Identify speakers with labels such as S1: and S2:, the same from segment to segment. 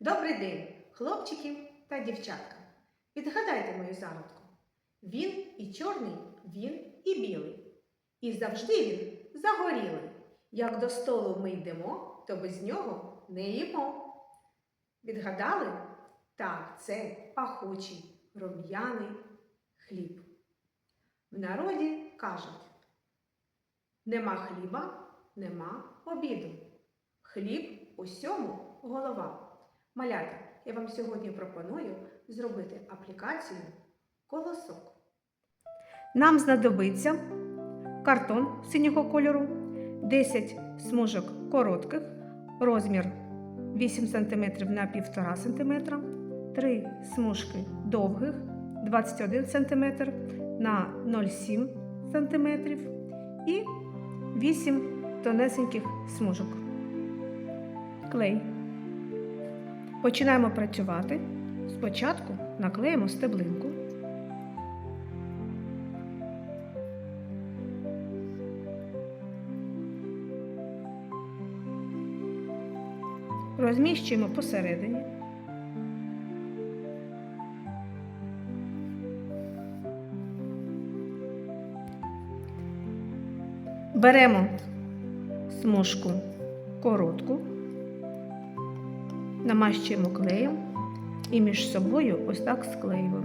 S1: Добрий день, хлопчиків та дівчатка. Відгадайте мою загадку. Він і чорний, він і білий. І завжди він загорілий. Як до столу ми йдемо, то без нього не їмо. Відгадали? Так, це пахучий рум'яний хліб. В народі кажуть: нема хліба, нема обіду. Хліб усьому голова. Малята, я вам сьогодні пропоную зробити аплікацію колосок. Нам знадобиться картон синього кольору, 10 смужок коротких, розмір 8 см на 1,5 см, 3 смужки довгих 21 см на 0,7 см і 8 тонесеньких смужок. Клей. Починаємо працювати. Спочатку наклеїмо стеблинку. Розміщуємо посередині. Беремо смужку коротку намащуємо клеєм і між собою ось так склеюємо.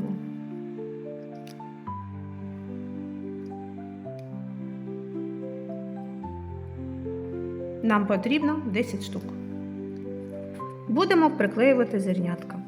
S1: Нам потрібно 10 штук. Будемо приклеювати зернятка.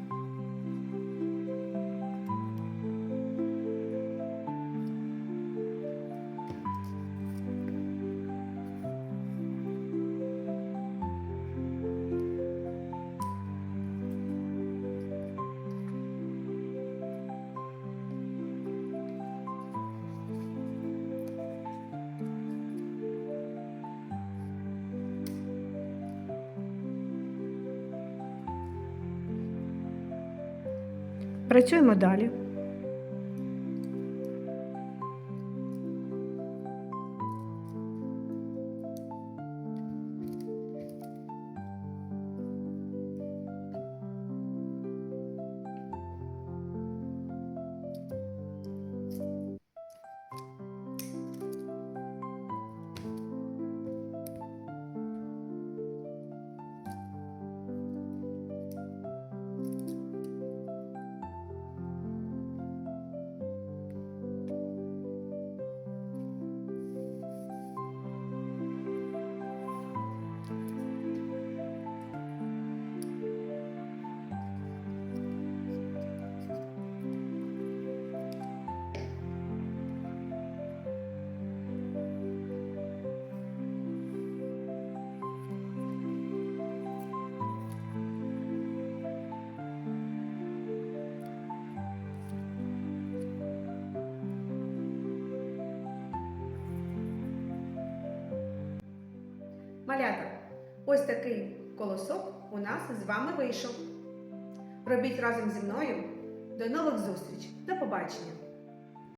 S1: Працюємо далі. Малята, ось такий колосок у нас з вами вийшов. Робіть разом зі мною. До нових зустріч. До побачення!